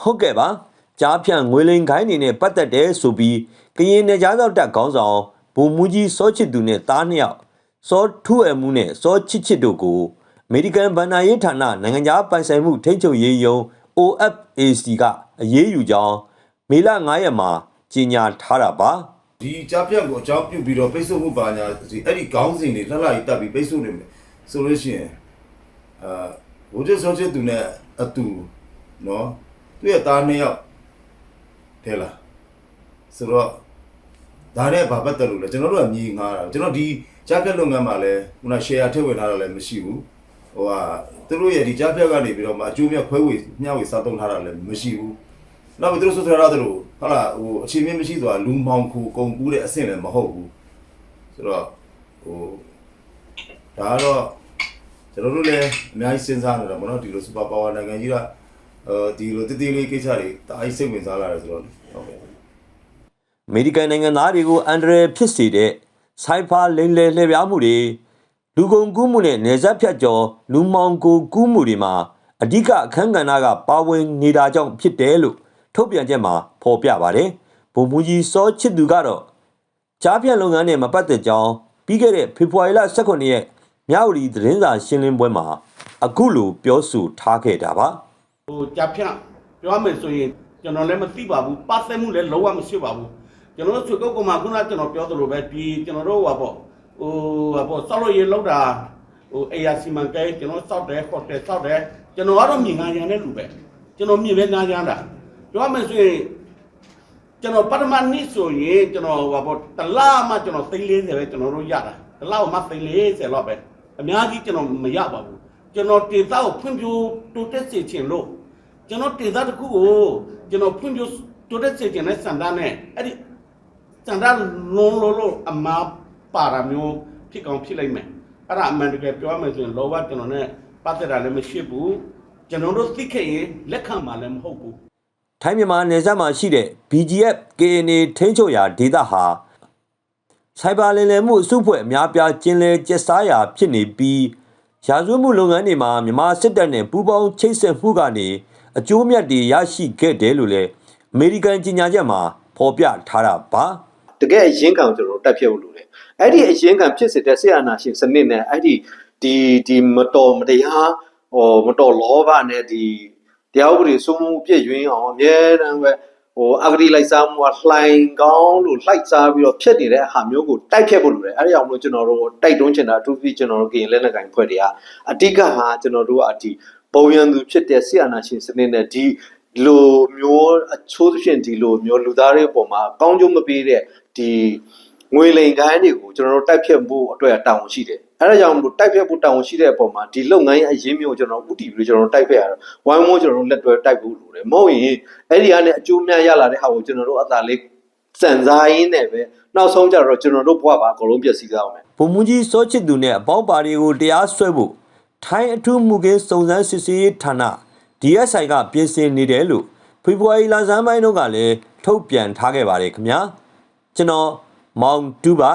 ဟုတ်ကဲ့ပါကြားဖြန့်ငွေလိန်ခိုင်းနေနဲ့ပတ်သက်တယ်ဆိုပြီးကရင်နယ်ကြားသောတပ်ခေါင်းဆောင်ဘုံမူကြီးစောချစ်သူနဲ့တားနှစ်ယောက်စောထူအမှုနဲ့စောချစ်ချစ်တို့ကိုအမေရိကန်ဗန်နာရေးဌာနနိုင်ငံခြားပိုင်ဆိုင်မှုထိန်းချုပ်ရေးယုံ OFAC ကအရေးယူကြောင်းမေလ9ရက်မှာကြေညာထားတာပါဒီကြားပြတ်ကိုအကြောင်းပြုပြီးတော့ပိတ်ဆို့မှုပါညာဒီအဲ့ဒီခေါင်းစဉ်တွေလှလှကြီးတက်ပြီးပိတ်ဆို့နေမယ်ဆိုလို့ရှိရင်အာဘိုးကျဆောချစ်သူနဲ့အတူနော် သူ့ရဲ့သားနှစ်ယောက်ထဲလာဆိုတော့ဒါနဲ့ဘာပတ်သက်လို့လဲကျွန်တော်တို့ကမြေငားတာကျွန်တော်ဒီကြားပြတ်လုပ်ငန်းမှာလဲခုန share ထည့်ဝင်ထားတာလည်းမရှိဘူးဟိုဟာသူတို့ရဲ့ဒီကြားပြတ်ကနေပြီးတော့မှအကျိုးမြတ်ခွဲဝေမျှဝေစားသုံးထားတာလည်းမရှိဘူးနောက်ပြီးသူတို့ဆွဆွရတာတို့ဟာလာဟိုအခြေမင်းမရှိဆိုတာလူမောင်ခူကုံကူးတဲ့အဆင့်လည်းမဟုတ်ဘူးဆိုတော့ဟိုဒါကတော့ကျွန်တော်တို့လည်းအများကြီးစဉ်းစားနေတာပေါ့နော်ဒီလိုစူပါပါဝါနိုင်ငံကြီးကအဲ ဒီလိုတည်တည်လေးကိစ္စတွေတာအကြီးစိတ်ဝင်စားလာတယ်ဆိုတော့ဟုတ်ကဲ့အမေရိကန်နိုင်ငံသားတွေကိုအန်ဒရယ်ဖြစ်စေတဲ့စိုက်ဖာလိမ်လည်လှည့်ပြားမှုတွေလူကုန်ကူးမှုနဲ့နေဆက်ဖြတ်ကျော်လူမောင်ကိုကူးမှုတွေမှာအဓိကအခန်းကဏ္ဍကပါဝင်နေတာကြောင့်ဖြစ်တယ်လို့ထုတ်ပြန်ချက်မှာဖော်ပြပါတယ်။ဗိုလ်မှူးကြီးစောချစ်သူကတော့ကြားပြန့်လုပ်ငန်းနဲ့မပတ်သက်ကြောင်းပြီးခဲ့တဲ့ဖေဖော်ဝါရီလ18ရက်မြဝတီသတင်းစာရှင်းလင်းပွဲမှာအခုလိုပြောဆိုထားခဲ့တာပါ။ ဟိုကြဖြန့်ပြောရမယ်ဆိုရင်ကျွန်တော်လည်းမသိပါဘူးပတ်သက်မှုလည်းလုံးဝမရှိပါဘူးကျွန်တော်တို့ဆွေကုတ်ကမှခုနကကျွန်တော်ပြောသလိုပဲဒီကျွန်တော်တို့ဟာပေါ့ဟိုဟာပေါ့စောက်လို့ရေလောက်တာဟိုအေယာစီမံကိန်းကျွန်တော်စောက်တယ်ဟိုတယ်စောက်တယ်ကျွန်တော်ကတော့မြင်ငါရံတဲ့လူပဲကျွန်တော်မြင်ပဲငါရံတာပြောရမယ်ဆိုရင်ကျွန်တော်ပထမနေ့ဆိုရင်ကျွန်တော်ဟာပေါ့တလားမှကျွန်တော်သိန်း40ပဲကျွန်တော်တို့ရတာတလားမှသိန်း40လောက်ပဲအများကြီးကျွန်တော်မရပါဘူး ကျွန်တော်တင်သားကိုဖွံ့ဖြိုးတိုးတက်စေချင်လို့ကျွန်တော်တင်သားတစ်ခုကိုကျွန်တော်ဖွံ့ဖြိုးတိုးတက်စေချင်တဲ့စံသားနဲ့အဲ့ဒီစံသားလုံးလုံးလုံးအမားပါတာမျိုးဖြစ်ကောင်းဖြစ်လိုက်မယ်အဲ့ဒါအမှန်တကယ်ပြောရမယ်ဆိုရင်လောဘကျွန်တော်နဲ့ပတ်သက်တာလည်းမရှိဘူးကျွန်တော်တို့သိခဲ့ရင်လက်ခံမှာလည်းမဟုတ်ဘူးထိုင်းမြန်မာနယ်စပ်မှာရှိတဲ့ BGF KNA ထိန်းချုပ်ရာဒေသဟာစိုက်ဘာလင်လယ်မှုအစုဖွဲ့အများပြားကျင်းလဲကျက်စားရာဖြစ်နေပြီး ရာဇဝတ်မှုလုပ်ငန်းတွေမှာမြန်မာစစ်တပ်နဲ့ပူးပေါင်းချိတ်ဆက်မှုကနေအကျိုးမြတ်တွေရရှိခဲ့တယ်လို့လည်းအမေရိကန်ကြီးညာချက်မှာဖော်ပြထားတာပါတကယ်အရင်ကောင်ကျွန်တော်တို့တက်ဖြတ်ဖို့လိုတယ်အဲ့ဒီအရင်ကောင်ဖြစ်စေတဲ့ဆေးအာနာရှင်စနစ်နဲ့အဲ့ဒီဒီဒီမတော်မတရားဟောမတော်လောဘနဲ့ဒီတရားဥပဒေစိုးမိုးပြည့်ရွင်းအောင်အမြဲတမ်းပဲ ဟိုအဂတိလိုက်စားမှုကလှိုင်ကောင်းလို့လှိုက်စားပြီးတော့ဖြစ်နေတဲ့ဟာမျိုးကိုတိုက်ဖြတ်ဖို့လိုတယ်အဲ့ဒီအောင်လို့ကျွန်တော်တို့တိုက်တွန်းချင်တာအထူးဖြင့်ကျွန်တော်တို့ကရင်လက်နက်ကင်ဖွဲ့တွေကအတိကဟာကျွန်တော်တို့ကဒီပုံရံသူဖြစ်တဲ့ဆေးအာနာရှင်စနစ်နဲ့ဒီလိုမျိုးအချိုးသဖြင့်ဒီလိုမျိုးလူသားတွေအပေါ်မှာအကောင်းကျိုးမပေးတဲ့ဒီငွေလိမ်ကိုင်းတွေကိုကျွန်တော်တို့တိုက်ဖြတ်ဖို့အတွက်တာဝန်ရှိတယ်။ အဲဒါကြောင့်မလို့တိုက်ဖြတ်ဖို့တာဝန်ရှိတဲ့အပေါ်မှာဒီလုပ်ငန်းရဲ့အရင်းမျိုးကိုကျွန်တော်ဥတီပြီးကျွန်တော်တို့တိုက်ဖြတ်ရတော့ဝိုင်းဝန်းကျွန်တော်တို့လက်တွဲတိုက်ဖို့လိုတယ်။မဟုတ်ရင်အဲ့ဒီကနေအကျိုးများရလာတဲ့ဟာကိုကျွန်တော်တို့အသာလေးစံစားရင်းနဲ့ပဲနောက်ဆုံးကြတော့ကျွန်တော်တို့ဘဝပါအကုန်လုံးပြည့်စည်သွားအောင်မယ်ဗိုလ်မှူးကြီးစောချစ်သူနဲ့အပေါင်းပါတွေကိုတရားစွဲဖို့ထိုင်းအထူးမှုကင်းစုံစမ်းစစ်ဆေးရေးဌာန DSI ကပြင်ဆင်နေတယ်လို့ဖေဖော်ဝါရီလဆန်းပိုင်းတုန်းကလည်းထုတ်ပြန်ထားခဲ့ပါတယ်ခင်ဗျာကျွန်တော်မောင်တူပါ